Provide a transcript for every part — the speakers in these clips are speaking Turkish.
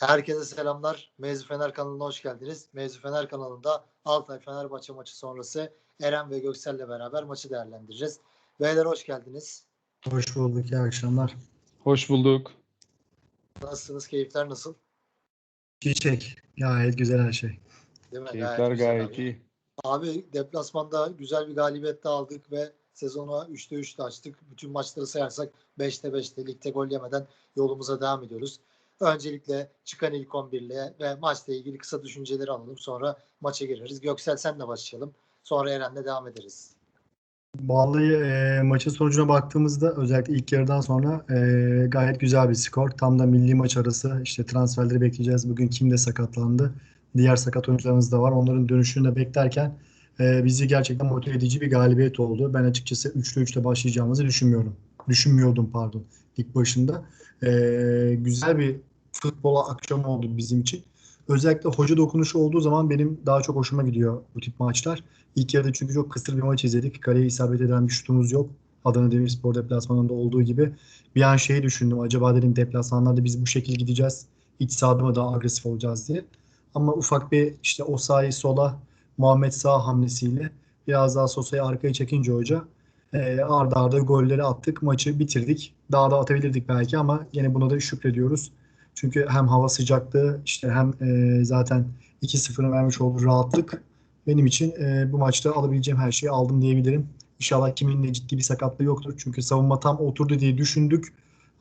Herkese selamlar. Mevzu Fener kanalına hoş geldiniz. Mevzu Fener kanalında Altay Fenerbahçe maçı sonrası Eren ve Göksel'le beraber maçı değerlendireceğiz. Beyler hoş geldiniz. Hoş bulduk. İyi akşamlar. Hoş bulduk. Nasılsınız? Keyifler nasıl? Çiçek. Gayet güzel her şey. Değil mi? Keyifler güzel gayet abi. iyi. Abi deplasmanda güzel bir galibiyet de aldık ve sezonu 3'te 3'te açtık. Bütün maçları sayarsak 5'te 5'te ligde gol yemeden yolumuza devam ediyoruz. Öncelikle çıkan ilk 11 ile ve maçla ilgili kısa düşünceleri alalım. Sonra maça gireriz. Göksel senle başlayalım. Sonra Eren'le devam ederiz. Vallahi e, maçın sonucuna baktığımızda özellikle ilk yarıdan sonra e, gayet güzel bir skor. Tam da milli maç arası işte transferleri bekleyeceğiz. Bugün kim de sakatlandı. Diğer sakat oyuncularımız da var. Onların dönüşünü de beklerken e, bizi gerçekten motive edici bir galibiyet oldu. Ben açıkçası 3'te 3'te başlayacağımızı düşünmüyorum. Düşünmüyordum pardon ilk başında. E, güzel bir futbol akşamı oldu bizim için. Özellikle hoca dokunuşu olduğu zaman benim daha çok hoşuma gidiyor bu tip maçlar. İlk yarıda çünkü çok kısır bir maç izledik. Kaleye isabet eden bir şutumuz yok. Adana Demirspor deplasmanında olduğu gibi. Bir an şeyi düşündüm. Acaba dedim deplasmanlarda biz bu şekilde gideceğiz. İç sahada mı daha agresif olacağız diye. Ama ufak bir işte o sahayı sola Muhammed Sağ hamlesiyle biraz daha Sosa'yı arkaya çekince hoca e, arda arda golleri attık. Maçı bitirdik. Daha da atabilirdik belki ama yine buna da şükrediyoruz. Çünkü hem hava sıcaklığı işte hem e, zaten 2-0'ın vermiş olduğu rahatlık benim için e, bu maçta alabileceğim her şeyi aldım diyebilirim. İnşallah kimin de ciddi bir sakatlığı yoktur. Çünkü savunma tam oturdu diye düşündük.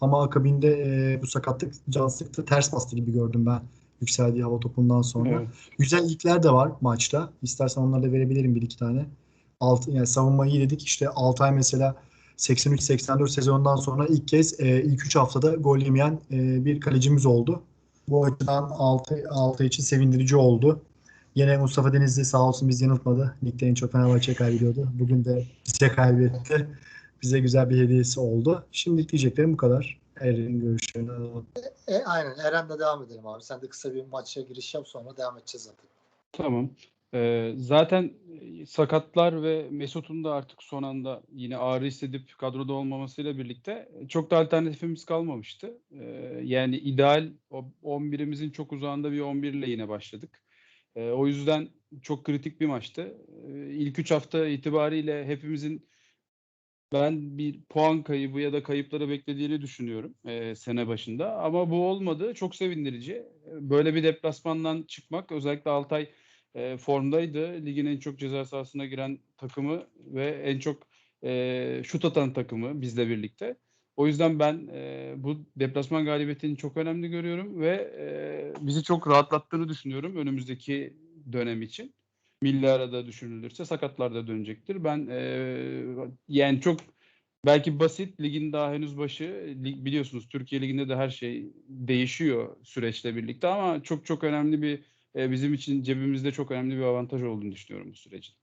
Ama akabinde e, bu sakatlık can sıktı. Ters bastı gibi gördüm ben yükseldiği hava topundan sonra. Evet. Güzel ilkler de var maçta. İstersen onları da verebilirim bir iki tane. Alt, yani savunma iyi dedik. İşte Altay mesela 83-84 sezondan sonra ilk kez e, ilk 3 haftada gol yemeyen e, bir kalecimiz oldu. Bu açıdan Altay, Altay için sevindirici oldu. Yine Mustafa Denizli sağ olsun bizi yanıltmadı. Ligde en çok Fenerbahçe kaybediyordu. Bugün de bize kaybetti. Bize güzel bir hediyesi oldu. Şimdi diyeceklerim bu kadar. Eren'in görüşlerini alalım. E, aynen Eren'le devam edelim abi. Sen de kısa bir maça giriş yap sonra devam edeceğiz zaten. Tamam. Zaten sakatlar ve Mesut'un da artık son anda yine ağrı hissedip kadroda olmamasıyla birlikte çok da alternatifimiz kalmamıştı. Yani ideal o 11'imizin çok uzağında bir 11 ile yine başladık. O yüzden çok kritik bir maçtı. Ee, ilk 3 hafta itibariyle hepimizin ben bir puan kaybı ya da kayıpları beklediğini düşünüyorum e, sene başında. Ama bu olmadı. Çok sevindirici. Böyle bir deplasmandan çıkmak özellikle Altay e, formdaydı. Ligin en çok ceza sahasına giren takımı ve en çok e, şut atan takımı bizle birlikte. O yüzden ben e, bu deplasman galibiyetini çok önemli görüyorum ve e, bizi çok rahatlattığını düşünüyorum önümüzdeki dönem için. Milli arada düşünülürse sakatlar da dönecektir. Ben e, yani çok belki basit ligin daha henüz başı lig, biliyorsunuz Türkiye liginde de her şey değişiyor süreçle birlikte ama çok çok önemli bir e, bizim için cebimizde çok önemli bir avantaj olduğunu düşünüyorum bu sürecin.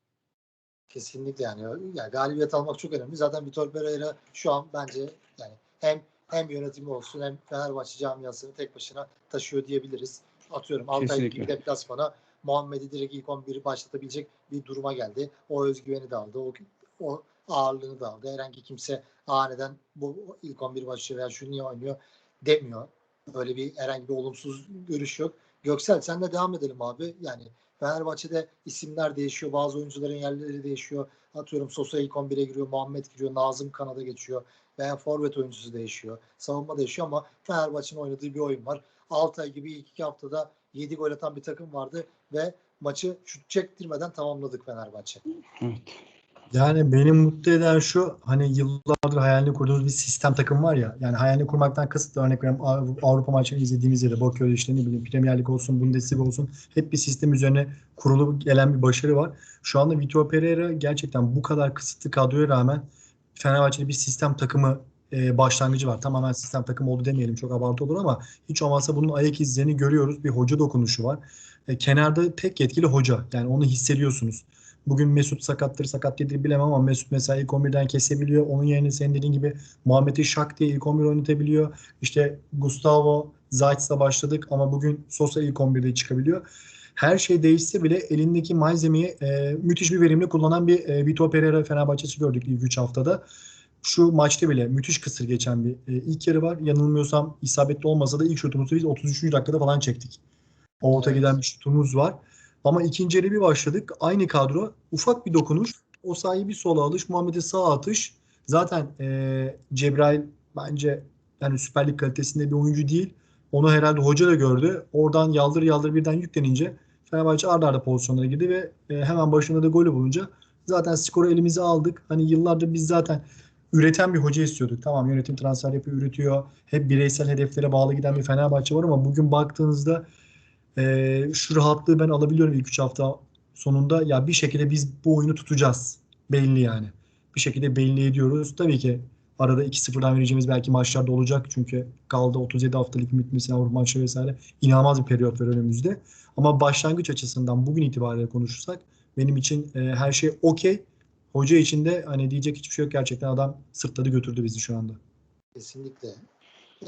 Kesinlikle yani. yani galibiyet almak çok önemli. Zaten Vitor Pereira şu an bence yani hem hem yönetimi olsun hem Fenerbahçe camiasını tek başına taşıyor diyebiliriz. Atıyorum Altay gibi deplasmana Muhammed'i direkt ilk 11'i başlatabilecek bir duruma geldi. O özgüveni de aldı. O, o ağırlığını da aldı. Herhangi kimse aniden bu ilk 11 başlıyor veya şu niye oynuyor demiyor. Öyle bir herhangi bir olumsuz görüş yok. Göksel senle devam edelim abi. Yani Fenerbahçe'de isimler değişiyor. Bazı oyuncuların yerleri değişiyor. Atıyorum Sosa ilk 11'e giriyor. Muhammed giriyor. Nazım kanada geçiyor. Veya forvet oyuncusu değişiyor. Savunma değişiyor ama Fenerbahçe'nin oynadığı bir oyun var. Altay gibi ilk iki haftada 7 gol atan bir takım vardı ve maçı şut çektirmeden tamamladık Fenerbahçe. Evet. Yani beni mutlu eden şu hani yıllardır hayalini kurduğumuz bir sistem takım var ya. Yani hayalini kurmaktan kasıt da örnek veriyorum Av- Avrupa maçlarını izlediğimiz yerde bakıyoruz işte ne bileyim Premier Lig olsun Bundesliga olsun hep bir sistem üzerine kurulu gelen bir başarı var. Şu anda Vitor Pereira gerçekten bu kadar kısıtlı kadroya rağmen Fenerbahçe'de bir sistem takımı e, başlangıcı var. Tamamen sistem takımı oldu demeyelim çok abartı olur ama hiç olmazsa bunun ayak izlerini görüyoruz. Bir hoca dokunuşu var. E, kenarda tek yetkili hoca. Yani onu hissediyorsunuz. Bugün Mesut sakattır, sakat değildir bilemem ama Mesut mesela ilk 11'den kesebiliyor. Onun yerine senin dediğin gibi Muhammed'i Şak diye ilk 11 oynatabiliyor. İşte Gustavo Zayt'la başladık ama bugün Sosa ilk 11'de çıkabiliyor. Her şey değişse bile elindeki malzemeyi e, müthiş bir verimle kullanan bir e, Vitor Pereira Fenerbahçe'si gördük ilk 3 haftada. şu maçta bile müthiş kısır geçen bir e, ilk yarı var. Yanılmıyorsam isabetli olmasa da ilk şutumuzu biz 33. dakikada falan çektik. Orta giden bir şutumuz var. Ama ikinci yarı bir başladık. Aynı kadro. Ufak bir dokunuş. O sayı bir sola alış. Muhammed'e sağ atış. Zaten e, Cebrail bence yani Süper Lig kalitesinde bir oyuncu değil. Onu herhalde hoca da gördü. Oradan yaldır yaldır birden yüklenince Fenerbahçe arda arda pozisyonlara girdi ve e, hemen başında da golü bulunca zaten skoru elimize aldık. Hani yıllardır biz zaten üreten bir hoca istiyorduk. Tamam yönetim transfer yapıyor, üretiyor. Hep bireysel hedeflere bağlı giden bir Fenerbahçe var ama bugün baktığınızda e, şu rahatlığı ben alabiliyorum ilk 3 hafta sonunda. Ya bir şekilde biz bu oyunu tutacağız. Belli yani. Bir şekilde belli ediyoruz. Tabii ki arada 2-0'dan vereceğimiz belki maçlar da olacak. Çünkü kaldı 37 haftalık bitmesine Avrupa maçları vesaire. İnanılmaz bir periyot var önümüzde. Ama başlangıç açısından bugün itibariyle konuşursak benim için e, her şey okey. Hoca için de hani diyecek hiçbir şey yok gerçekten adam sırtladı götürdü bizi şu anda. Kesinlikle.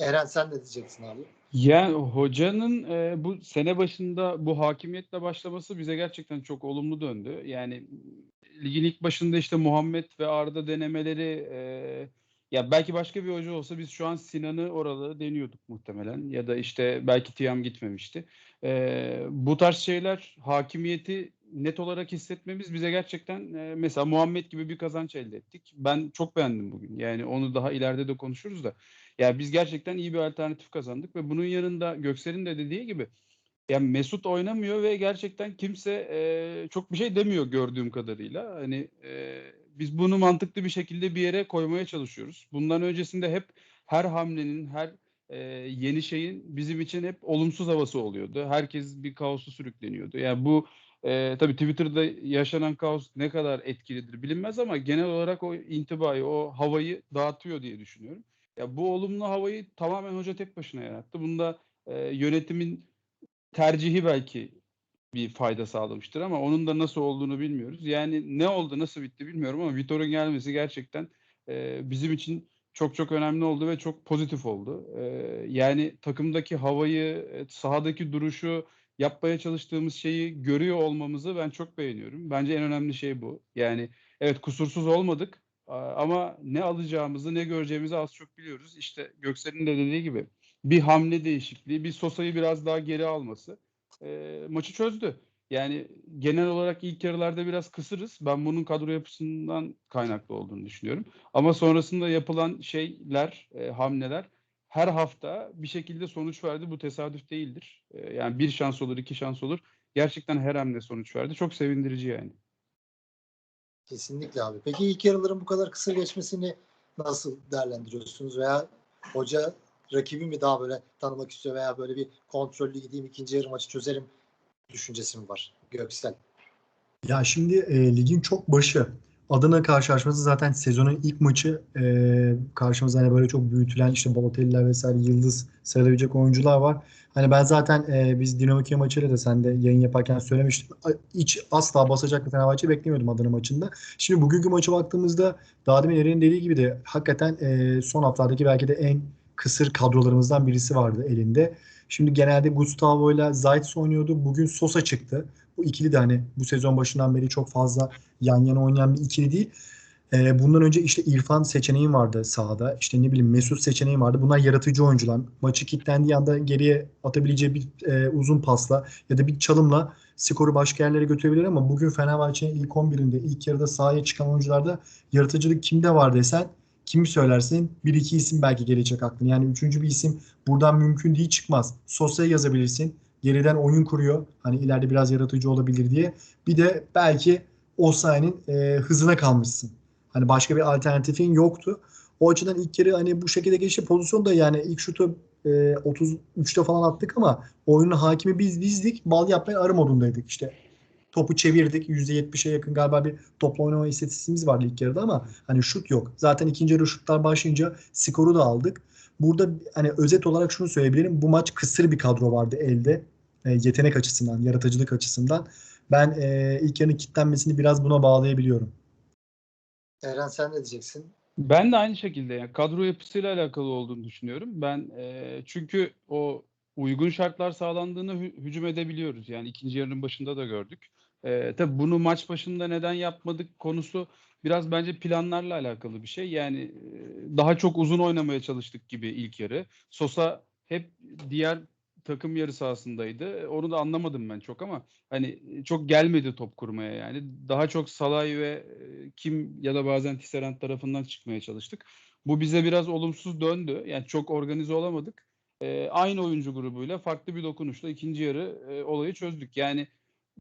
Eren sen ne diyeceksin abi? Yani hocanın e, bu sene başında bu hakimiyetle başlaması bize gerçekten çok olumlu döndü. Yani ligin ilk başında işte Muhammed ve Arda denemeleri e, ya belki başka bir hoca olsa biz şu an Sinan'ı oralı deniyorduk muhtemelen ya da işte belki Tiam gitmemişti. E, bu tarz şeyler hakimiyeti net olarak hissetmemiz bize gerçekten e, mesela Muhammed gibi bir kazanç elde ettik. Ben çok beğendim bugün. Yani onu daha ileride de konuşuruz da. Yani biz gerçekten iyi bir alternatif kazandık ve bunun yanında Göksel'in de dediği gibi yani Mesut oynamıyor ve gerçekten kimse e, çok bir şey demiyor gördüğüm kadarıyla. Hani e, biz bunu mantıklı bir şekilde bir yere koymaya çalışıyoruz. Bundan öncesinde hep her hamlenin, her e, yeni şeyin bizim için hep olumsuz havası oluyordu. Herkes bir kaosu sürükleniyordu. Yani bu e, tabii Twitter'da yaşanan kaos ne kadar etkilidir bilinmez ama genel olarak o intibayı, o havayı dağıtıyor diye düşünüyorum. Ya bu olumlu havayı tamamen hoca tek başına yarattı. Bunda e, yönetimin tercihi belki bir fayda sağlamıştır ama onun da nasıl olduğunu bilmiyoruz. Yani ne oldu, nasıl bitti bilmiyorum ama Vitor'un gelmesi gerçekten e, bizim için çok çok önemli oldu ve çok pozitif oldu. E, yani takımdaki havayı, e, sahadaki duruşu, yapmaya çalıştığımız şeyi görüyor olmamızı ben çok beğeniyorum. Bence en önemli şey bu. Yani evet kusursuz olmadık ama ne alacağımızı, ne göreceğimizi az çok biliyoruz. İşte Göksel'in de dediği gibi bir hamle değişikliği, bir Sosa'yı biraz daha geri alması e, maçı çözdü. Yani genel olarak ilk yarılarda biraz kısırız. Ben bunun kadro yapısından kaynaklı olduğunu düşünüyorum. Ama sonrasında yapılan şeyler, e, hamleler her hafta bir şekilde sonuç verdi. Bu tesadüf değildir. E, yani bir şans olur, iki şans olur. Gerçekten her hamle sonuç verdi. Çok sevindirici yani. Kesinlikle abi. Peki ilk yarıların bu kadar kısa geçmesini nasıl değerlendiriyorsunuz veya hoca rakibi mi daha böyle tanımak istiyor veya böyle bir kontrollü gideyim ikinci yarı maçı çözerim düşüncesi mi var Göksel? Ya şimdi e, ligin çok başı. Adana karşılaşması zaten sezonun ilk maçı e, karşımızda hani böyle çok büyütülen işte Balotelli'ler vesaire yıldız sayılabilecek oyuncular var. Hani ben zaten e, biz Dinamo Kiev maçıyla da sen de yayın yaparken söylemiştim. Hiç asla basacak bir Fenerbahçe beklemiyordum Adana maçında. Şimdi bugünkü maça baktığımızda daha demin Eren'in dediği gibi de hakikaten e, son haftalardaki belki de en kısır kadrolarımızdan birisi vardı elinde. Şimdi genelde Gustavo ile Zayt oynuyordu. Bugün Sosa çıktı. Bu ikili de hani bu sezon başından beri çok fazla yan yana oynayan bir ikili değil. Ee, bundan önce işte İrfan seçeneğim vardı sahada. İşte ne bileyim Mesut seçeneğim vardı. Bunlar yaratıcı oyuncular. Maçı kilitlendiği anda geriye atabileceği bir e, uzun pasla ya da bir çalımla skoru başka yerlere götürebilir ama bugün Fenerbahçe'nin ilk 11'inde ilk yarıda sahaya çıkan oyuncularda yaratıcılık kimde var desen kimi söylersin? Bir iki isim belki gelecek aklına. Yani üçüncü bir isim buradan mümkün değil çıkmaz. Sosyal yazabilirsin. Geriden oyun kuruyor. Hani ileride biraz yaratıcı olabilir diye. Bir de belki Osayi'nin e, hızına kalmışsın. Hani başka bir alternatifin yoktu. O açıdan ilk kere hani bu şekilde geçti. Pozisyon da yani ilk şutu e, 33'te falan attık ama oyunun hakimi biz bizdik. Bal yapmaya arı modundaydık işte. Topu çevirdik. %70'e yakın galiba bir topla oynama istatistiğimiz vardı ilk yarıda ama hani şut yok. Zaten ikinci yarı şutlar başlayınca skoru da aldık. Burada hani özet olarak şunu söyleyebilirim. Bu maç kısır bir kadro vardı elde. E, yetenek açısından, yaratıcılık açısından. Ben e, ilk yarının kitlenmesini biraz buna bağlayabiliyorum. Eren sen ne diyeceksin? Ben de aynı şekilde yani kadro yapısıyla alakalı olduğunu düşünüyorum. Ben e, çünkü o uygun şartlar sağlandığını hü- hücum edebiliyoruz. Yani ikinci yarının başında da gördük. Ee, tabii bunu maç başında neden yapmadık konusu biraz bence planlarla alakalı bir şey. Yani e, daha çok uzun oynamaya çalıştık gibi ilk yarı. Sosa hep diğer takım yarı sahasındaydı. Onu da anlamadım ben çok ama hani çok gelmedi top kurmaya yani. Daha çok Salay ve e, Kim ya da bazen Tisserand tarafından çıkmaya çalıştık. Bu bize biraz olumsuz döndü. Yani çok organize olamadık. E, aynı oyuncu grubuyla farklı bir dokunuşla ikinci yarı e, olayı çözdük. Yani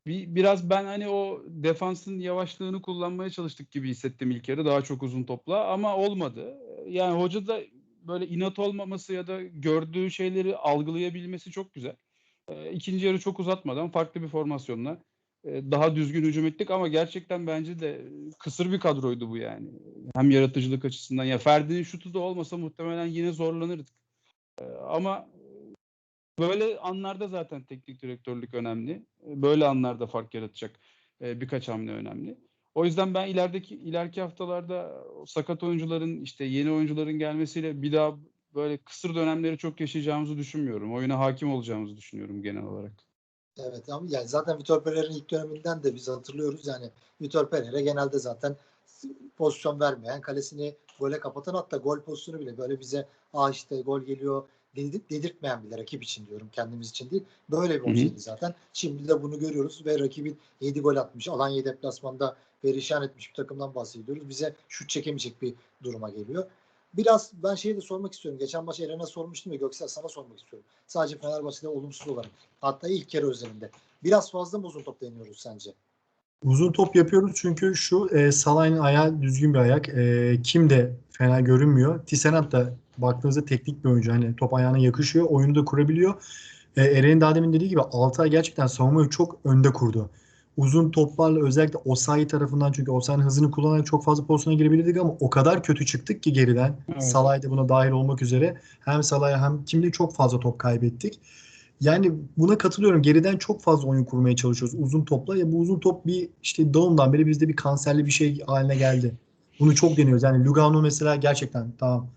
bir, biraz ben hani o defansın yavaşlığını kullanmaya çalıştık gibi hissettim ilk yarı daha çok uzun topla ama olmadı. Yani hoca da böyle inat olmaması ya da gördüğü şeyleri algılayabilmesi çok güzel. E, ikinci yarı çok uzatmadan farklı bir formasyonla e, daha düzgün hücum ettik ama gerçekten bence de kısır bir kadroydu bu yani. Hem yaratıcılık açısından ya Ferdi'nin şutu da olmasa muhtemelen yine zorlanırdık. E, ama böyle anlarda zaten teknik direktörlük önemli. Böyle anlarda fark yaratacak e, birkaç hamle önemli. O yüzden ben ilerideki ileriki haftalarda sakat oyuncuların işte yeni oyuncuların gelmesiyle bir daha böyle kısır dönemleri çok yaşayacağımızı düşünmüyorum. Oyuna hakim olacağımızı düşünüyorum genel olarak. Evet ama yani zaten Vitor Pereira'nın ilk döneminden de biz hatırlıyoruz. Yani Vitor Pereira genelde zaten pozisyon vermeyen, kalesini gole kapatan hatta gol pozisyonu bile böyle bize aa işte gol geliyor dedi- dedirtmeyen bile rakip için diyorum kendimiz için değil. Böyle bir hocaydı zaten. Şimdi de bunu görüyoruz ve rakibin 7 gol atmış. Alanya deplasmanda perişan etmiş bir takımdan bahsediyoruz. Bize şut çekemeyecek bir duruma geliyor. Biraz ben şeyi de sormak istiyorum. Geçen maç Eren'e sormuştum ya Göksel sana sormak istiyorum. Sadece Fenerbahçe'de olumsuz olarak. Hatta ilk kere özelinde. Biraz fazla mı uzun top deniyoruz sence? Uzun top yapıyoruz çünkü şu e, Salah'ın ayağı düzgün bir ayak. E, kim de fena görünmüyor. Tisserand da baktığınızda teknik bir oyuncu. Hani top ayağına yakışıyor. Oyunu da kurabiliyor. E, Eren'in daha demin dediği gibi Altay gerçekten savunmayı çok önde kurdu. Uzun toplarla özellikle Osayi tarafından çünkü Osayi'nin hızını kullanarak çok fazla pozisyona girebilirdik ama o kadar kötü çıktık ki geriden. Evet. Salah da buna dahil olmak üzere. Hem Salah'a hem kimde çok fazla top kaybettik. Yani buna katılıyorum. Geriden çok fazla oyun kurmaya çalışıyoruz uzun topla. Ya bu uzun top bir işte doğumdan beri bizde bir kanserli bir şey haline geldi. Bunu çok deniyoruz. Yani Lugano mesela gerçekten tamam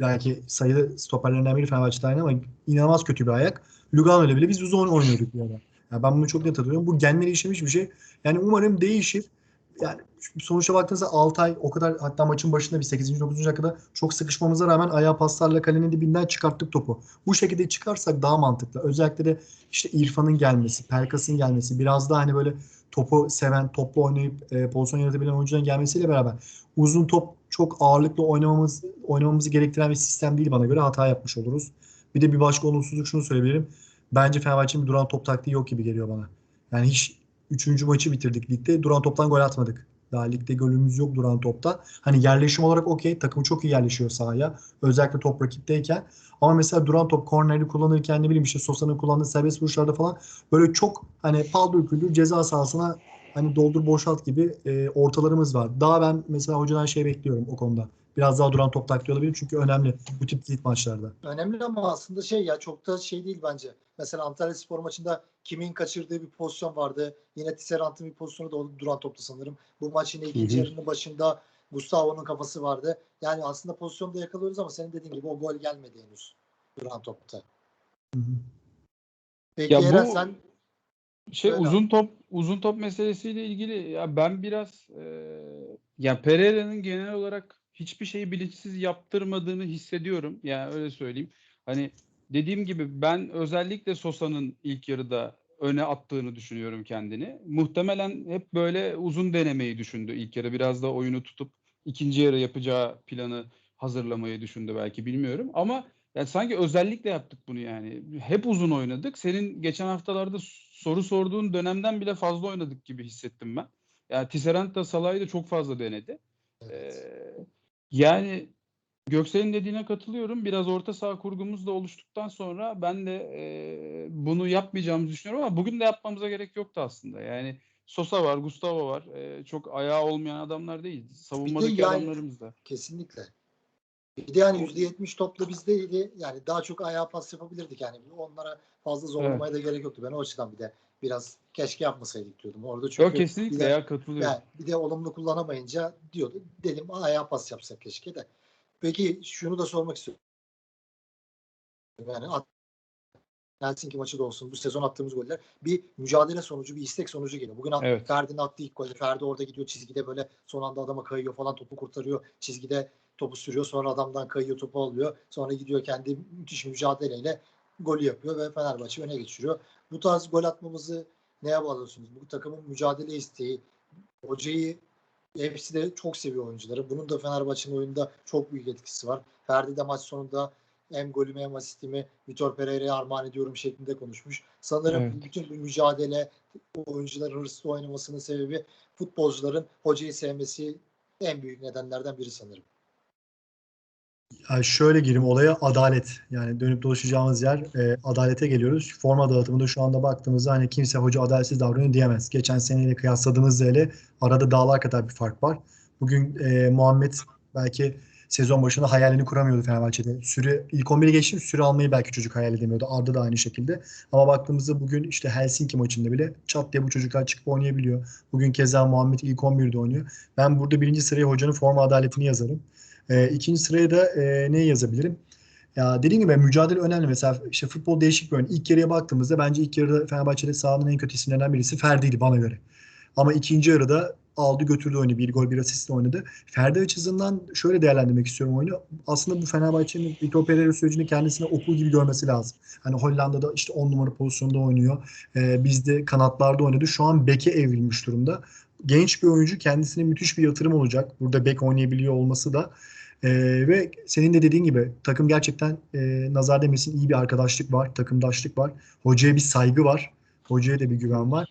belki sayılı stoperlerinden biri Fenerbahçe'de ama inanılmaz kötü bir ayak. Lugano ile bile biz uzun oynuyorduk bir ara. Yani ben bunu çok net hatırlıyorum. Bu genleri işlemiş bir şey. Yani umarım değişir. Yani sonuçta baktığınızda Altay o kadar hatta maçın başında bir 8. 9. dakikada çok sıkışmamıza rağmen ayağı paslarla kalenin dibinden çıkarttık topu. Bu şekilde çıkarsak daha mantıklı. Özellikle de işte İrfan'ın gelmesi, Pelkas'ın gelmesi, biraz daha hani böyle topu seven, toplu oynayıp e, pozisyon yaratabilen oyuncuların gelmesiyle beraber uzun top çok ağırlıklı oynamamız oynamamızı gerektiren bir sistem değil bana göre hata yapmış oluruz. Bir de bir başka olumsuzluk şunu söyleyebilirim. Bence Fenerbahçe'nin duran top taktiği yok gibi geliyor bana. Yani hiç üçüncü maçı bitirdik ligde. Duran toptan gol atmadık. Daha ligde golümüz yok duran topta. Hani yerleşim olarak okey. Takım çok iyi yerleşiyor sahaya. Özellikle top rakipteyken. Ama mesela duran top korneri kullanırken ne bileyim işte Sosa'nın kullandığı serbest vuruşlarda falan böyle çok hani paldır küldür ceza sahasına hani doldur boşalt gibi e, ortalarımız var. Daha ben mesela hocadan şey bekliyorum o konuda. Biraz daha duran top taktiği olabilir çünkü önemli bu tip kilit maçlarda. Önemli ama aslında şey ya çok da şey değil bence. Mesela Antalya Spor maçında kimin kaçırdığı bir pozisyon vardı. Yine Tisserant'ın bir pozisyonu da oldu duran topta sanırım. Bu maç yine ikinci yarının başında Gustavo'nun kafası vardı. Yani aslında pozisyonda yakalıyoruz ama senin dediğin gibi o gol gelmedi henüz duran topta. Hı hı. Peki Ya Eren bu- sen Şey Öyle uzun top uzun top meselesiyle ilgili ya ben biraz e, ya Pereira'nın genel olarak hiçbir şeyi bilinçsiz yaptırmadığını hissediyorum. Yani öyle söyleyeyim. Hani dediğim gibi ben özellikle Sosa'nın ilk yarıda öne attığını düşünüyorum kendini. Muhtemelen hep böyle uzun denemeyi düşündü ilk yarı. Biraz da oyunu tutup ikinci yarı yapacağı planı hazırlamayı düşündü belki bilmiyorum. Ama yani sanki özellikle yaptık bunu yani. Hep uzun oynadık. Senin geçen haftalarda soru sorduğun dönemden bile fazla oynadık gibi hissettim ben. Yani Tisserand da Salah'ı da çok fazla denedi. Evet. Ee, yani Göksel'in dediğine katılıyorum. Biraz orta saha kurgumuz da oluştuktan sonra ben de e, bunu yapmayacağımızı düşünüyorum ama bugün de yapmamıza gerek yoktu aslında. Yani Sosa var, Gustavo var. E, çok ayağı olmayan adamlar değil. Savunmadaki yani- adamlarımız da. kesinlikle. Bir de yani %70 topla bizdeydi. Yani daha çok ayağa pas yapabilirdik. Yani onlara fazla zorlamaya da gerek yoktu. Ben o açıdan bir de biraz keşke yapmasaydık diyordum. Orada çünkü Yok bir kesinlikle de- ya katılıyorum. Yani bir de olumlu kullanamayınca diyordu. Dedim ayağa pas yapsak keşke de. Peki şunu da sormak istiyorum. Yani Helsinki maçı da olsun bu sezon attığımız goller bir mücadele sonucu bir istek sonucu geliyor. Bugün Evet. Ferdi'nin attığı ilk golde Ferdi orada gidiyor çizgide böyle son anda adama kayıyor falan topu kurtarıyor. Çizgide topu sürüyor sonra adamdan kayıyor topu alıyor. Sonra gidiyor kendi müthiş mücadeleyle golü yapıyor ve Fenerbahçe öne geçiriyor. Bu tarz gol atmamızı neye bağlıyorsunuz? Bu takımın mücadele isteği, hocayı hepsi de çok seviyor oyuncuları. Bunun da Fenerbahçe'nin oyunda çok büyük etkisi var. Ferdi de maç sonunda hem golümü hem asistimi Vitor Pereira'ya armağan ediyorum şeklinde konuşmuş. Sanırım Evet. bütün bu mücadele oyuncuların hırslı oynamasının sebebi futbolcuların hocayı sevmesi en büyük nedenlerden biri sanırım. Yani şöyle gireyim olaya adalet. Yani dönüp dolaşacağımız yer e, adalete geliyoruz. Forma dağıtımında şu anda baktığımızda hani kimse hoca adaletsiz davranıyor diyemez. Geçen seneyle kıyasladığımızda hele arada dağlar kadar bir fark var. Bugün e, Muhammed belki sezon başında hayalini kuramıyordu Fenerbahçe'de. Süre ilk 11'e geçtim süre almayı belki çocuk hayal edemiyordu. Arda da aynı şekilde. Ama baktığımızda bugün işte Helsinki maçında bile çat diye bu çocuklar çıkıp oynayabiliyor. Bugün keza Muhammed ilk 11'de oynuyor. Ben burada birinci sıraya hocanın forma adaletini yazarım. E, ikinci sıraya da e, neyi yazabilirim? Ya dediğim gibi mücadele önemli. Mesela işte futbol değişik bir oyun. İlk yarıya baktığımızda bence ilk yarıda Fenerbahçe'de sahanın en kötü isimlerinden birisi Ferdi'ydi bana göre. Ama ikinci yarıda aldı götürdü oyunu. Bir gol bir asistle oynadı. Ferdi açısından şöyle değerlendirmek istiyorum oyunu. Aslında bu Fenerbahçe'nin Vitor Pereira sürecini kendisine okul gibi görmesi lazım. Hani Hollanda'da işte 10 numara pozisyonda oynuyor. Ee, bizde kanatlarda oynadı. Şu an beke evrilmiş durumda. Genç bir oyuncu kendisine müthiş bir yatırım olacak. Burada bek oynayabiliyor olması da ee, ve senin de dediğin gibi takım gerçekten e, nazar demesin iyi bir arkadaşlık var, takımdaşlık var. Hocaya bir saygı var. Hocaya da bir güven var.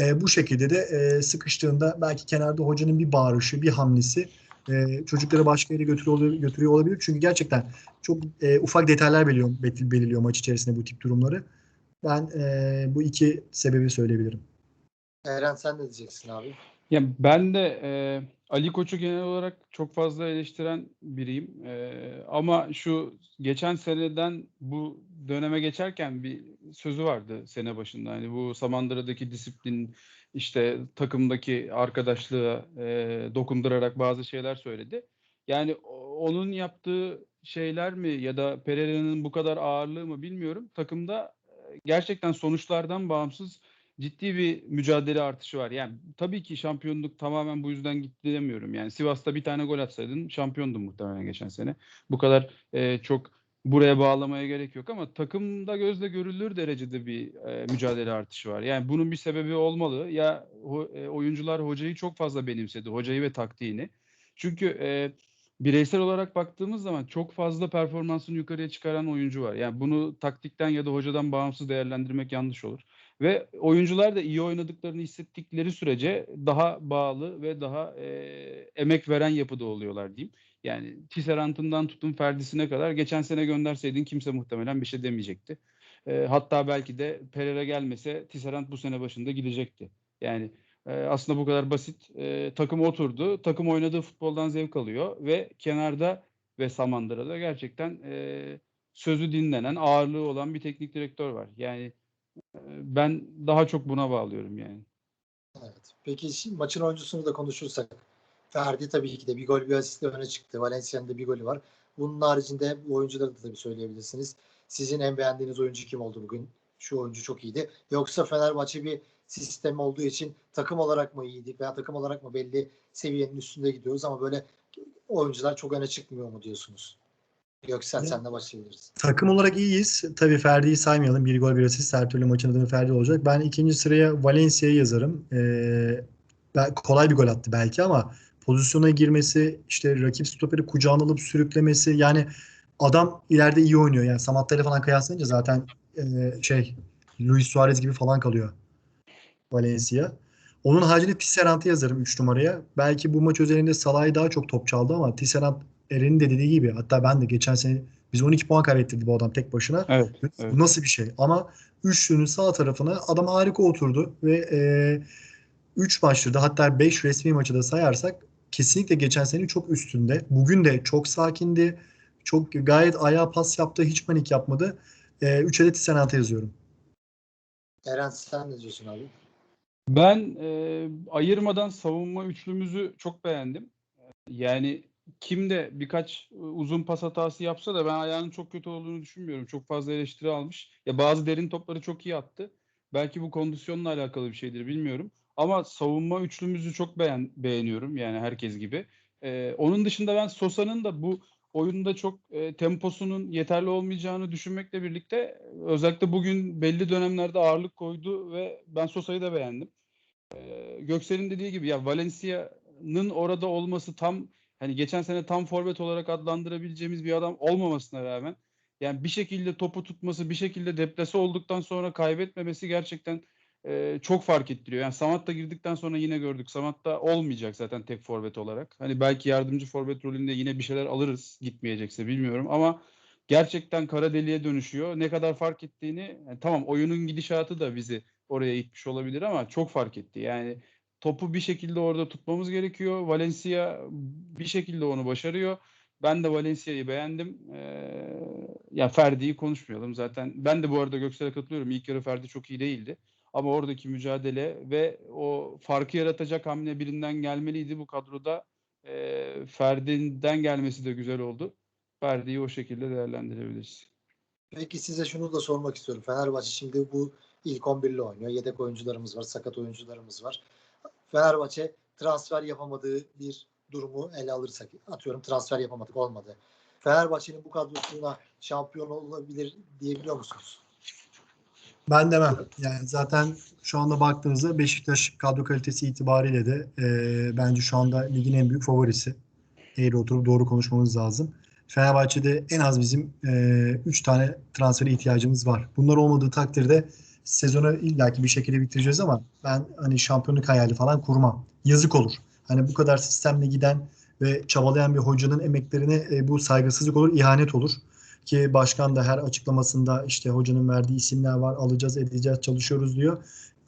Ee, bu şekilde de e, sıkıştığında belki kenarda hocanın bir bağırışı, bir hamlesi e, çocukları başka yere götürüyor, götürüyor olabilir. Çünkü gerçekten çok e, ufak detaylar belirliyor, belirliyor maç içerisinde bu tip durumları. Ben e, bu iki sebebi söyleyebilirim. Eren sen ne diyeceksin abi? Ya ben de e, Ali Koç'u genel olarak çok fazla eleştiren biriyim. E, ama şu geçen seneden bu döneme geçerken bir sözü vardı sene başında. Hani bu Samandıra'daki disiplin, işte takımdaki arkadaşlığa e, dokundurarak bazı şeyler söyledi. Yani onun yaptığı şeyler mi ya da Pereira'nın bu kadar ağırlığı mı bilmiyorum. Takımda gerçekten sonuçlardan bağımsız ciddi bir mücadele artışı var. Yani tabii ki şampiyonluk tamamen bu yüzden gitti demiyorum. Yani Sivas'ta bir tane gol atsaydın şampiyondun muhtemelen geçen sene. Bu kadar e, çok buraya bağlamaya gerek yok ama takımda gözle görülür derecede bir e, mücadele artışı var. Yani bunun bir sebebi olmalı. Ya ho- e, oyuncular hocayı çok fazla benimsedi. Hocayı ve taktiğini. Çünkü e, bireysel olarak baktığımız zaman çok fazla performansını yukarıya çıkaran oyuncu var. Yani bunu taktikten ya da hocadan bağımsız değerlendirmek yanlış olur. Ve oyuncular da iyi oynadıklarını hissettikleri sürece daha bağlı ve daha e, emek veren yapıda oluyorlar diyeyim. Yani Tisserant'ından tutun Ferdi'sine kadar geçen sene gönderseydin kimse muhtemelen bir şey demeyecekti. E, hatta belki de Pereira gelmese Tisserant bu sene başında gidecekti. Yani e, aslında bu kadar basit. E, takım oturdu. Takım oynadığı futboldan zevk alıyor ve kenarda ve Samandıra'da gerçekten e, sözü dinlenen, ağırlığı olan bir teknik direktör var. Yani ben daha çok buna bağlıyorum yani. Evet. Peki şimdi maçın oyuncusunu da konuşursak Ferdi tabii ki de bir gol bir asistle öne çıktı. Valencia'nın da bir golü var. Bunun haricinde oyuncuları da tabii söyleyebilirsiniz. Sizin en beğendiğiniz oyuncu kim oldu bugün? Şu oyuncu çok iyiydi. Yoksa Fenerbahçe bir sistem olduğu için takım olarak mı iyiydik veya takım olarak mı belli seviyenin üstünde gidiyoruz ama böyle oyuncular çok öne çıkmıyor mu diyorsunuz? Göksel Ya- senle başlayabiliriz. Takım olarak iyiyiz. Tabii Ferdi'yi saymayalım. Bir gol bir asist her türlü maçın adını Ferdi olacak. Ben ikinci sıraya Valencia'yı yazarım. Ee, kolay bir gol attı belki ama pozisyona girmesi, işte rakip stoperi kucağına alıp sürüklemesi yani adam ileride iyi oynuyor. Yani Samatta'yla falan kıyaslayınca zaten e, şey Luis Suarez gibi falan kalıyor Valencia. Onun haricinde Tisserant'ı yazarım 3 numaraya. Belki bu maç özelinde Salah'ı daha çok top çaldı ama Tisserant Eren'in de dediği gibi hatta ben de geçen sene biz 12 puan kaybettirdi bu adam tek başına. Evet. evet. Bu nasıl bir şey? Ama üçlünün sağ tarafına adam harika oturdu ve 3 maçtır da hatta 5 resmi maçı da sayarsak kesinlikle geçen sene çok üstünde. Bugün de çok sakindi. Çok gayet ayağa pas yaptı. Hiç panik yapmadı. 3 adet senata yazıyorum. Eren sen ne diyorsun abi? Ben e, ayırmadan savunma üçlümüzü çok beğendim. Yani kim de birkaç e, uzun pas hatası yapsa da ben ayağının çok kötü olduğunu düşünmüyorum. Çok fazla eleştiri almış. Ya bazı derin topları çok iyi attı. Belki bu kondisyonla alakalı bir şeydir bilmiyorum. Ama savunma üçlümüzü çok beğen beğeniyorum yani herkes gibi. Ee, onun dışında ben Sosa'nın da bu oyunda çok e, temposunun yeterli olmayacağını düşünmekle birlikte özellikle bugün belli dönemlerde ağırlık koydu ve ben Sosa'yı da beğendim. Ee, Göksel'in dediği gibi ya Valencia'nın orada olması tam hani geçen sene tam forvet olarak adlandırabileceğimiz bir adam olmamasına rağmen yani bir şekilde topu tutması, bir şekilde deplase olduktan sonra kaybetmemesi gerçekten e, çok fark ettiriyor. Yani Samat da girdikten sonra yine gördük. Samat da olmayacak zaten tek forvet olarak. Hani belki yardımcı forvet rolünde yine bir şeyler alırız gitmeyecekse bilmiyorum ama gerçekten kara deliğe dönüşüyor. Ne kadar fark ettiğini yani tamam oyunun gidişatı da bizi oraya itmiş olabilir ama çok fark etti. Yani topu bir şekilde orada tutmamız gerekiyor. Valencia bir şekilde onu başarıyor. Ben de Valencia'yı beğendim. Ee, ya Ferdi'yi konuşmayalım zaten. Ben de bu arada Göksel'e katılıyorum. İlk yarı Ferdi çok iyi değildi. Ama oradaki mücadele ve o farkı yaratacak hamle birinden gelmeliydi bu kadroda. E, Ferdi'den gelmesi de güzel oldu. Ferdi'yi o şekilde değerlendirebiliriz. Peki size şunu da sormak istiyorum. Fenerbahçe şimdi bu ilk 11 ile oynuyor. Yedek oyuncularımız var, sakat oyuncularımız var. Fenerbahçe transfer yapamadığı bir durumu ele alırsak atıyorum transfer yapamadık olmadı. Fenerbahçe'nin bu kadrosuna şampiyon olabilir diyebiliyor musunuz? Ben demem. Yani zaten şu anda baktığınızda Beşiktaş kadro kalitesi itibariyle de e, bence şu anda ligin en büyük favorisi. Eğri oturup doğru konuşmamız lazım. Fenerbahçe'de en az bizim 3 tane transfere ihtiyacımız var. Bunlar olmadığı takdirde sezonu illaki bir şekilde bitireceğiz ama ben hani şampiyonluk hayali falan kurmam. Yazık olur. Hani bu kadar sistemle giden ve çabalayan bir hocanın emeklerine e, bu saygısızlık olur, ihanet olur. Ki başkan da her açıklamasında işte hocanın verdiği isimler var, alacağız, edeceğiz, çalışıyoruz diyor.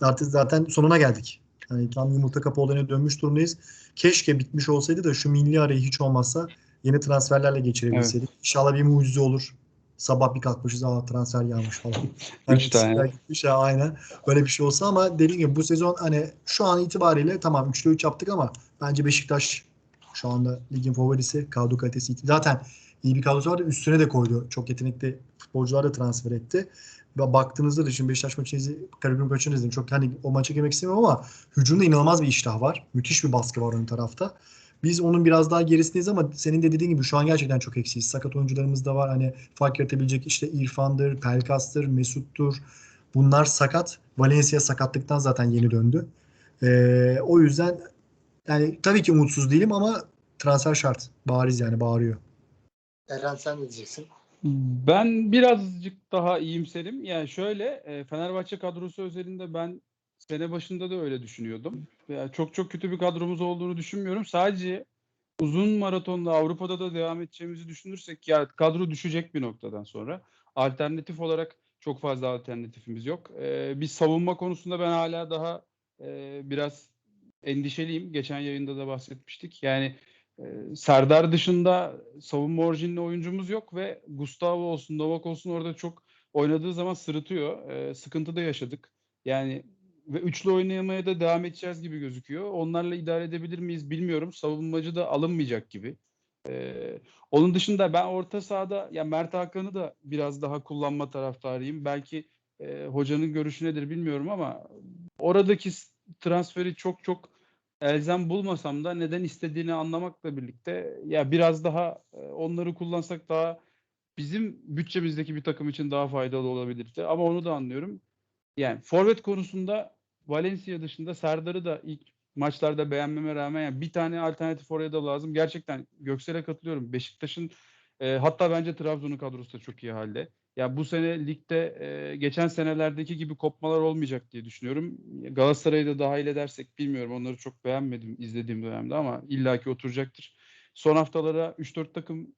Artık zaten sonuna geldik. Yani tam yumurta kapı olayına dönmüş durumdayız. Keşke bitmiş olsaydı da şu milli arayı hiç olmazsa yeni transferlerle geçirebilseydik. İnşallah bir mucize olur. Sabah bir kalkmışız aa transfer yağmış falan. Üç tane. Gitmiş ya aynen. Böyle bir şey olsa ama dediğim gibi bu sezon hani şu an itibariyle tamam 3'te 3 yaptık ama bence Beşiktaş şu anda ligin favorisi. Kadro kalitesi zaten iyi bir kadrosu vardı. Üstüne de koydu. Çok yetenekli futbolcular da transfer etti. Ve baktığınızda da şimdi Beşiktaş maçını Karagümrük maçını izledim. Çok hani o maça girmek istemiyorum ama hücumda inanılmaz bir iştah var. Müthiş bir baskı var ön tarafta. Biz onun biraz daha gerisindeyiz ama senin de dediğin gibi şu an gerçekten çok eksiyiz. Sakat oyuncularımız da var. Hani fark yaratabilecek işte İrfan'dır, Pelkas'tır, Mesut'tur. Bunlar sakat. Valencia sakatlıktan zaten yeni döndü. Ee, o yüzden yani tabii ki umutsuz değilim ama transfer şart. Bariz yani bağırıyor. Eren sen ne diyeceksin? Ben birazcık daha iyimserim. Yani şöyle e, Fenerbahçe kadrosu özelinde ben sene başında da öyle düşünüyordum. Yani çok çok kötü bir kadromuz olduğunu düşünmüyorum. Sadece uzun maratonda Avrupa'da da devam edeceğimizi düşünürsek ya kadro düşecek bir noktadan sonra. Alternatif olarak çok fazla alternatifimiz yok. E, biz savunma konusunda ben hala daha e, biraz endişeliyim. Geçen yayında da bahsetmiştik. Yani ee, Serdar dışında savunma orijinli oyuncumuz yok ve Gustavo olsun, Novak olsun orada çok oynadığı zaman sırıtıyor. Ee, sıkıntı da yaşadık. Yani ve üçlü oynayamaya da devam edeceğiz gibi gözüküyor. Onlarla idare edebilir miyiz bilmiyorum. Savunmacı da alınmayacak gibi. Ee, onun dışında ben orta sahada ya Mert Hakan'ı da biraz daha kullanma taraftarıyım. Belki e, hocanın görüşü nedir bilmiyorum ama oradaki transferi çok çok elzem bulmasam da neden istediğini anlamakla birlikte ya biraz daha e, onları kullansak daha bizim bütçemizdeki bir takım için daha faydalı olabilirdi. Ama onu da anlıyorum. Yani forvet konusunda Valencia dışında Serdar'ı da ilk maçlarda beğenmeme rağmen yani bir tane alternatif oraya da lazım. Gerçekten Göksel'e katılıyorum. Beşiktaş'ın e, hatta bence Trabzon'un kadrosu da çok iyi halde. Ya bu sene ligde e, geçen senelerdeki gibi kopmalar olmayacak diye düşünüyorum. Galatasaray'ı da dahil edersek bilmiyorum. Onları çok beğenmedim izlediğim dönemde ama illaki oturacaktır. Son haftalara 3-4 takım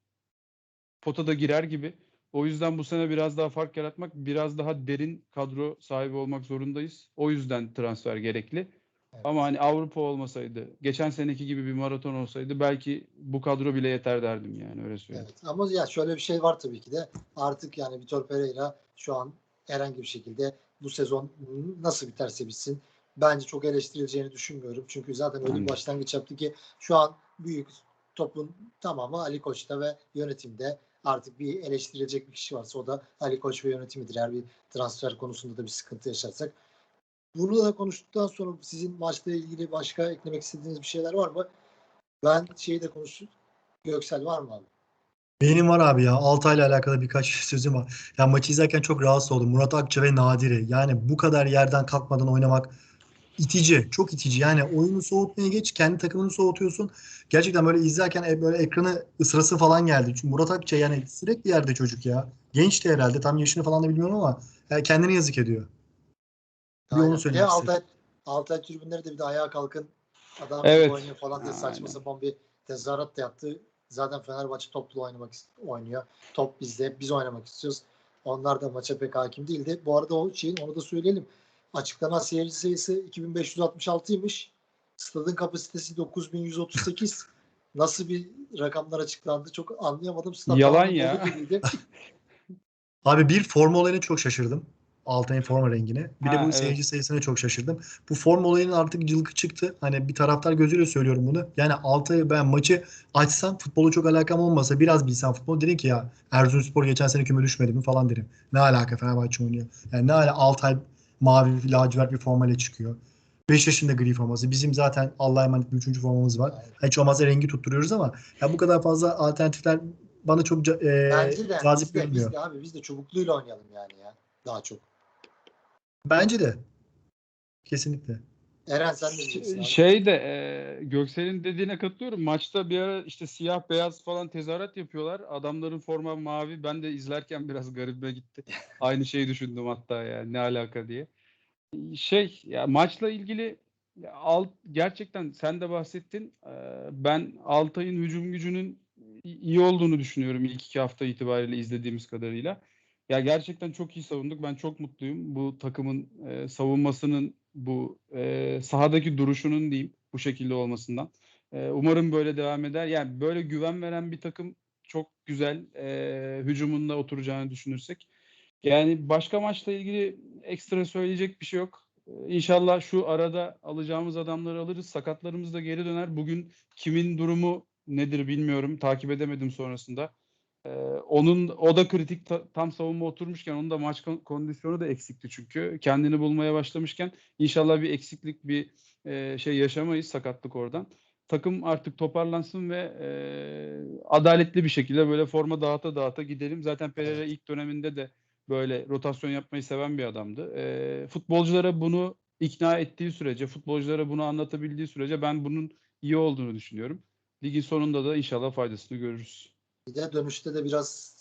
potada girer gibi. O yüzden bu sene biraz daha fark yaratmak, biraz daha derin kadro sahibi olmak zorundayız. O yüzden transfer gerekli. Evet. Ama hani Avrupa olmasaydı, geçen seneki gibi bir maraton olsaydı belki bu kadro bile yeter derdim yani öyle söyleyeyim. Evet. Ama ya şöyle bir şey var tabii ki de artık yani Vitor Pereira şu an herhangi bir şekilde bu sezon nasıl biterse bitsin bence çok eleştirileceğini düşünmüyorum. Çünkü zaten öyle bir başlangıç yaptı ki şu an büyük topun tamamı Ali Koç'ta ve yönetimde. Artık bir eleştirilecek bir kişi varsa o da Ali Koç ve yönetimidir. Eğer bir transfer konusunda da bir sıkıntı yaşarsak. Bunu da konuştuktan sonra sizin maçla ilgili başka eklemek istediğiniz bir şeyler var mı? Ben şeyi de konuştum. Göksel var mı abi? Benim var abi ya. Altay'la alakalı birkaç sözüm var. Ya maçı izlerken çok rahatsız oldum. Murat Akça ve Nadiri. Yani bu kadar yerden kalkmadan oynamak itici. Çok itici. Yani oyunu soğutmaya geç. Kendi takımını soğutuyorsun. Gerçekten böyle izlerken e- böyle ekranı ısırası falan geldi. Çünkü Murat Akça yani sürekli yerde çocuk ya. Genç de herhalde. Tam yaşını falan da bilmiyorum ama yani kendine yazık ediyor. Bir onu Aynen. söylemek Ve istedim. Altay, Altay tribünleri de bir de ayağa kalkın. Adam Evet. oynuyor falan diye saçma Aynen. sapan bir tezahürat da yaptı. Zaten Fenerbahçe toplu oynamak oynuyor. Top bizde. Biz oynamak istiyoruz. Onlar da maça pek hakim değildi. Bu arada o şeyin onu da söyleyelim. Açıklanan seyirci sayısı 2566'ymış. Stadın kapasitesi 9138. Nasıl bir rakamlar açıklandı çok anlayamadım. Stad Yalan ya. Abi bir forma olayına çok şaşırdım. Altay'ın forma rengine. Bir de Ha, bu evet. seyirci sayısına çok şaşırdım. Bu forma olayının artık cılkı çıktı. Hani bir taraftar gözüyle söylüyorum bunu. Yani Altay'ı ben maçı açsam futbolu çok alakam olmasa biraz bilsem futbol derim ki ya Erzurumspor geçen sene küme düşmedi mi falan derim. Ne alaka Fenerbahçe oynuyor. Yani ne ala Altay mavi lacivert bir formayla çıkıyor. 5 yaşında gri forması. Bizim zaten Allah'a emanet bir üçüncü formamız var. Hiç olmazsa rengi tutturuyoruz ama ya bu kadar fazla alternatifler bana çok e, Bence de, cazip biz de, görünmüyor. biz de abi biz de çubukluyla oynayalım yani ya. Daha çok. Bence de. Kesinlikle. Eren sen ne diyeceksin abi? Şey de e, Göksel'in dediğine katılıyorum. Maçta bir ara işte siyah beyaz falan tezahürat yapıyorlar. Adamların forma mavi. Ben de izlerken biraz garibime gitti. Aynı şeyi düşündüm hatta ya ne alaka diye. Şey ya maçla ilgili alt, gerçekten sen de bahsettin. E, ben Altay'ın hücum gücünün iyi olduğunu düşünüyorum ilk iki hafta itibariyle izlediğimiz kadarıyla. Ya gerçekten çok iyi savunduk. Ben çok mutluyum. Bu takımın e, savunmasının bu e, sahadaki duruşunun diyeyim bu şekilde olmasından. E, umarım böyle devam eder. Yani böyle güven veren bir takım çok güzel e, hücumunda oturacağını düşünürsek. Yani başka maçla ilgili ekstra söyleyecek bir şey yok. İnşallah şu arada alacağımız adamları alırız. Sakatlarımız da geri döner. Bugün kimin durumu nedir bilmiyorum. Takip edemedim sonrasında. Ee, onun o da kritik ta- tam savunma oturmuşken onun da maç kon- kondisyonu da eksikti çünkü kendini bulmaya başlamışken inşallah bir eksiklik bir e, şey yaşamayız sakatlık oradan. Takım artık toparlansın ve e, adaletli bir şekilde böyle forma dağıta dağıta gidelim. Zaten Pereira ilk döneminde de böyle rotasyon yapmayı seven bir adamdı. E, futbolculara bunu ikna ettiği sürece, futbolculara bunu anlatabildiği sürece ben bunun iyi olduğunu düşünüyorum. Ligin sonunda da inşallah faydasını görürüz. Bir de dönüşte de biraz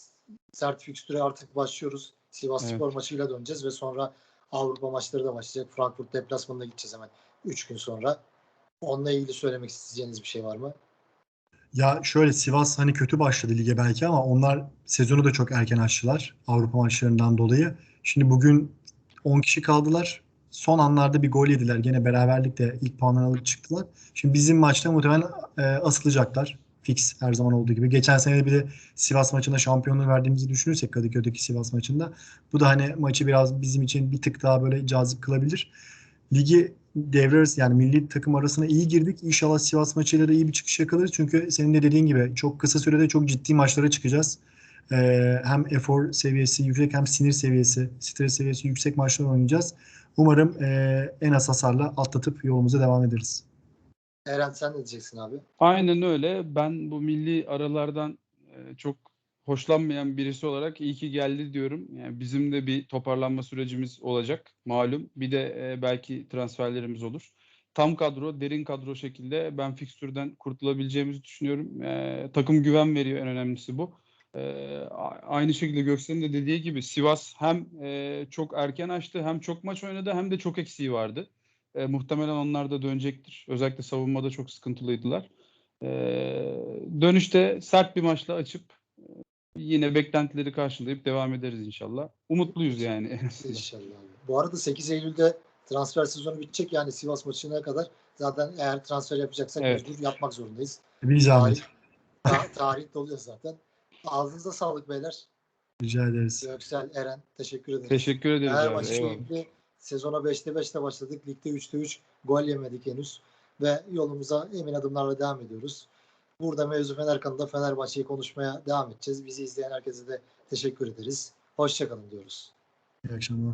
sert fikstüre artık başlıyoruz. Sivas Evet. Spor maçıyla döneceğiz ve sonra Avrupa maçları da başlayacak. Frankfurt deplasmanına gideceğiz hemen 3 gün sonra. Onunla ilgili söylemek isteyeceğiniz bir şey var mı? Ya şöyle Sivas hani kötü başladı lige belki ama onlar sezonu da çok erken açtılar Avrupa maçlarından dolayı. Şimdi bugün 10 kişi kaldılar. Son anlarda bir gol yediler. Gene beraberlikle ilk puanları alıp çıktılar. Şimdi bizim maçta muhtemelen e, asılacaklar. Fix her zaman olduğu gibi. Geçen sene bir de Sivas maçında şampiyonluğu verdiğimizi düşünürsek Kadıköy'deki Sivas maçında. Bu da hani maçı biraz bizim için bir tık daha böyle cazip kılabilir. Ligi devre yani milli takım arasına iyi girdik. İnşallah Sivas maçıyla da iyi bir çıkış yakalarız. Çünkü senin de dediğin gibi çok kısa sürede çok ciddi maçlara çıkacağız. Ee, hem efor seviyesi yüksek hem sinir seviyesi, stres seviyesi yüksek maçlar oynayacağız. Umarım e, en az hasarla atlatıp yolumuza devam ederiz. Eren sen ne diyeceksin abi? Aynen öyle. Ben bu milli aralardan e, çok hoşlanmayan birisi olarak iyi ki geldi diyorum. Yani bizim de bir toparlanma sürecimiz olacak malum. Bir de e, belki transferlerimiz olur. Tam kadro, derin kadro şekilde ben fikstürden kurtulabileceğimizi düşünüyorum. E, takım güven veriyor en önemlisi bu. E, aynı şekilde Göksel'in de dediği gibi Sivas hem e, çok erken açtı hem çok maç oynadı hem de çok eksiği vardı. E, muhtemelen onlar da dönecektir. Özellikle savunmada çok sıkıntılıydılar. E, dönüşte sert bir maçla açıp e, yine beklentileri karşılayıp devam ederiz inşallah. Umutluyuz yani en azından. İnşallah. abi. Bu arada 8 Eylül'de transfer sezonu bitecek. Yani Sivas maçına kadar zaten eğer transfer yapacaksak Evet. mecbur yapmak zorundayız. Bir zahmet. Tarih, ta- tarih doluyor zaten. Ağzınıza sağlık beyler. Rica ederiz. Göksel, Eren teşekkür ederim. Teşekkür ederiz Her abi. maç keyifli. Sezona 5'te 5'te başladık. Ligde 3'te 3 gol yemedik henüz. Ve yolumuza emin adımlarla devam ediyoruz. Burada Mevzu Fener kanalında Fenerbahçe'yi konuşmaya devam edeceğiz. Bizi izleyen herkese de teşekkür ederiz. Hoşçakalın diyoruz. İyi akşamlar.